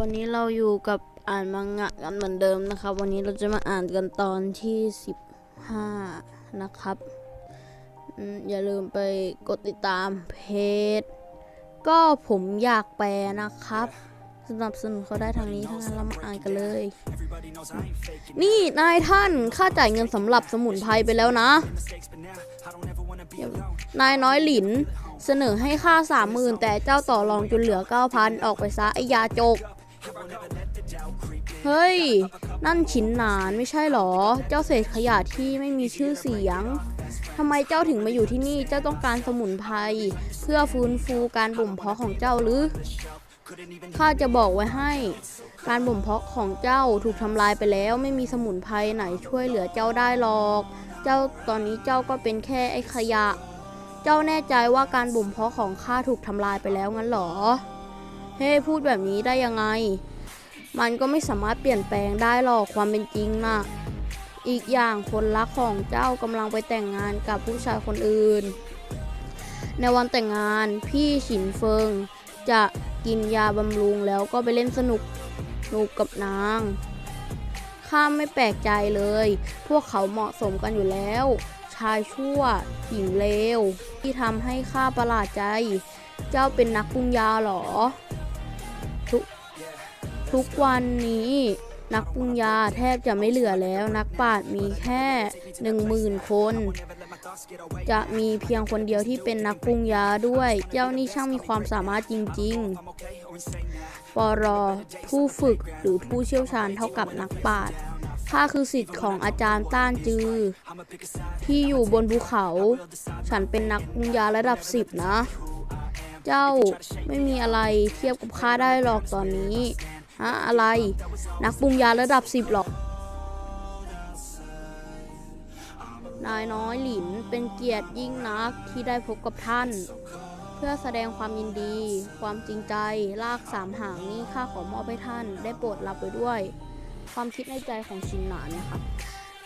วันนี้เราอยู่กับอ่านมังงะกันเหมือนเดิมนะครับ วันนี้เราจะมาอ่านกันตอนที่ 15 นะครับอืมอย่าลืมไปกดติดตามเพจก็ผมอยากแปลนะครับสนับสนุนเขาได้ทางนี้ทั้งนั้นเรามาอ่านกันเลย นี่นายท่านค่าจ่ายเงินสำหรับสมุนไพรไปแล้วนะนายน้อยหลิน เสนอให้ค่าสามหมื่นแต่เจ้าต่อรองจนเหลือเก้าพันออกไปซะไอยาจก เฮ้ย นั่นฉินหนานไม่ใช่หรอ เจ้าเศษขยะที่ไม่มีชื่อเสียงทำไมเจ้าถึงมาอยู่ที่นี่ เจ้าต้องการสมุนไพรเพื่อฟื้นฟูการบ่มเพาะของเจ้าหรือ ข้าจะบอกไว้ให้ การบ่มเพาะของเจ้าถูกทำลายไปแล้ว ไม่มีสมุนไพรไหนช่วยเหลือเจ้าได้หรอก เจ้าตอนนี้เจ้าก็เป็นแค่ไอ้ขยะ เจ้าแน่ใจว่าการบ่มเพาะของข้าถูกทำลายไปแล้วงั้นเหรอ เฮ้ พูดแบบนี้ได้ยังไง มันก็ไม่สามารถเปลี่ยนแปลงได้หรอกความเป็นจริงน่ะ อีกอย่างคนรักของเจ้ากำลังไปแต่งงานกับผู้ชายคนอื่น ในวันแต่งงานพี่ฉินเฟิง จะกินยาบำรุงแล้วก็ไปเล่นสนุกสนุกกับนางข้าไม่แปลกใจเลย พวกเขาเหมาะสมกันอยู่แล้ว ชายชั่ว หญิงเลว ที่ทำให้ข้าประหลาดใจ เจ้าเป็นนักปรุงยาเหรอ ทุกทุกวันนี้นักปรุงยาแทบจะไม่เหลือแล้วนักปราชญ์มีแค่หนึ่งหมื่นคน จะมีเพียงคนเดียวที่เป็นนักปรุงยาด้วย เจ้านี่ช่างมีความสามารถจริง ๆ ปรผู้ฝึกหรือผู้เชี่ยวชาญเท่ากับนักปราชญ์ ข้าคือสิทธิ์ของอาจารย์ต้านจือ ที่อยู่บนภูเขา ฉันเป็นนักปรุงยาระดับสิบนะ เจ้าไม่มีอะไรเทียบกับข้าได้หรอกตอนนี้ ฮะ อะไร นักปรุงยาระดับสิบหรอก นายน้อยหลินเป็นเกียรติยิ่งนักที่ได้พบกับท่าน เพื่อแสดงความยินดี ความจริงใจ ลากสามหางนี้ข้าขอมอบให้ท่านได้โปรดรับไว้ด้วย ความคิดในใจของชินหนานนะครับ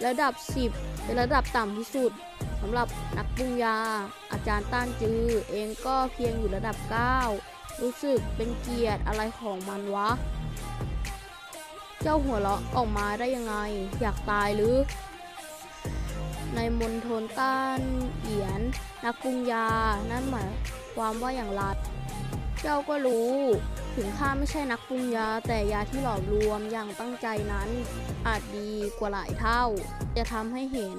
ระดับ 10 เป็นระดับต่ำที่สุดสำหรับนักปรุงยา อาจารย์ต้านจือ เองก็เพียงอยู่ระดับ 9 รู้สึกเป็นเกียรติอะไรของมันวะ เจ้าหัวเราะออกมาได้ยังไง อยากตายหรือ ในมณฑลต้านเอียน นักปรุงยา นั่นหมายความว่าอย่างไร เจ้าก็รู้ ถึงข้าไม่ใช่นักปรุงยา แต่ยาที่หลอมรวมอย่างตั้งใจนั้น อาจดีกว่าหลายเท่า จะทำให้เห็น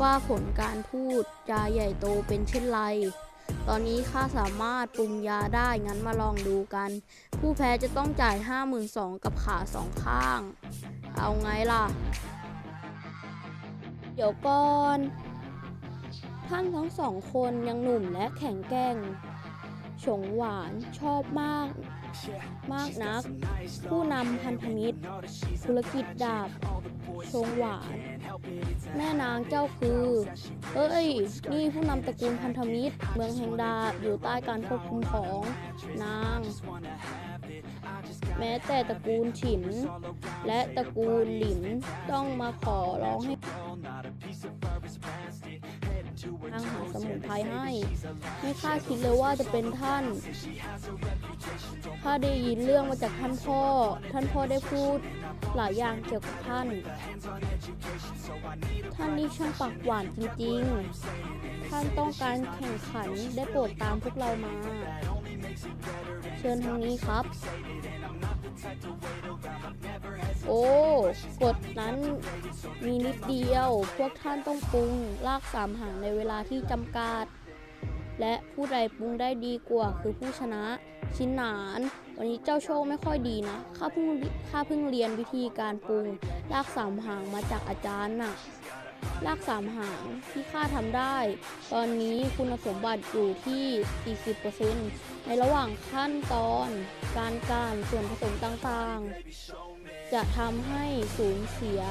ว่าผลการพูดจาใหญ่โตเป็นเช่นไร ตอนนี้ข้าสามารถปรุงยาได้งั้นมาลองดูกัน ผู้แพ้จะต้องจ่าย 52,000กับขาสองข้าง เอาไงล่ะ เดี๋ยวก่อน ท่านทั้งสองคนยังหนุ่มและแข็งแกร่ง ฉงหวานชอบมาก มากนัก ผู้นำพันธมิตร ธุรกิจดาบ ชงหวาน แม่นางเจ้าคือ เอ้ย นี่ผู้นำตระกูลพันธมิตร เมืองแห่งดาบอยู่ใต้การควบคุมของนาง แม้แต่ตระกูลฉิน และตระกูลหลินต้องมาขอร้องให้ ทางหาสมุนไพรให้ ไม่คาดคิดเลยว่าจะเป็นท่านข้าได้ยินเรื่องมาจากท่านพ่อ ท่านพ่อได้พูดหลายอย่างเกี่ยวกับท่าน ท่านนี่ช่างปากหวานจริงๆ ท่านต้องการแข่งขันได้โปรดตามพวกเรามา เชิญทางนี้ครับ โอ้กฎนั้นมีนิดเดียว พวกท่านต้องปรุงลากสามหางในเวลาที่จำกัด และผู้ใดปรุงได้ดีกว่าคือผู้ชนะชิ้นหนาน วันนี้เจ้าโชคไม่ค่อยดีนะ ข้าเพิ่งข้าเพิ่งเรียนวิธีการปรุงลากสามหางมาจากอาจารย์น่ะลากสามหางที่ข้าทำได้ ตอนนี้คุณสมบัติอยู่ที่ 40%ในระหว่างขั้นตอน การการส่วนผสมต่างๆ จะทำให้สูญเสีย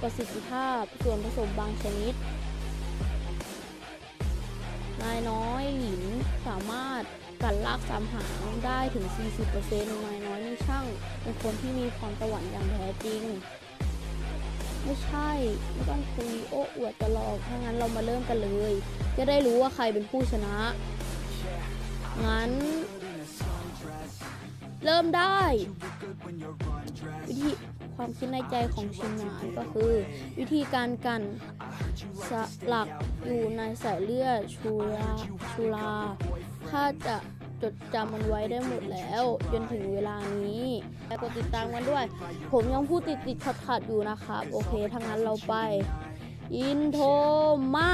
ประสิทธิภาพส่วนผสมบางชนิด นายน้อยหลินสามารถกันลากสามหางได้ถึง 40%นายน้อยนี่ช่างเป็นคนที่มีความสวรรค์อย่างแท้จริง ไม่ใช่ ไม่ต้องคุยโอ้อวดจะหลอกถ้างั้นเรามาเริ่มกันเลย จะได้รู้ว่าใครเป็นผู้ชนะ งั้น เริ่มได้ วิธีความคิดในใจของชินนานก็คือ วิธีการกันสลักอยู่ในสายเลือดชูราชูราถ้าจะจดจำมันไว้ได้หมดแล้ว จนถึงเวลานี้แต่กดติดตามกันด้วย ผมยังพูดติดติดขัดขัดอยู่นะครับ โอเคถ้างั้นเราไป อินโทรมา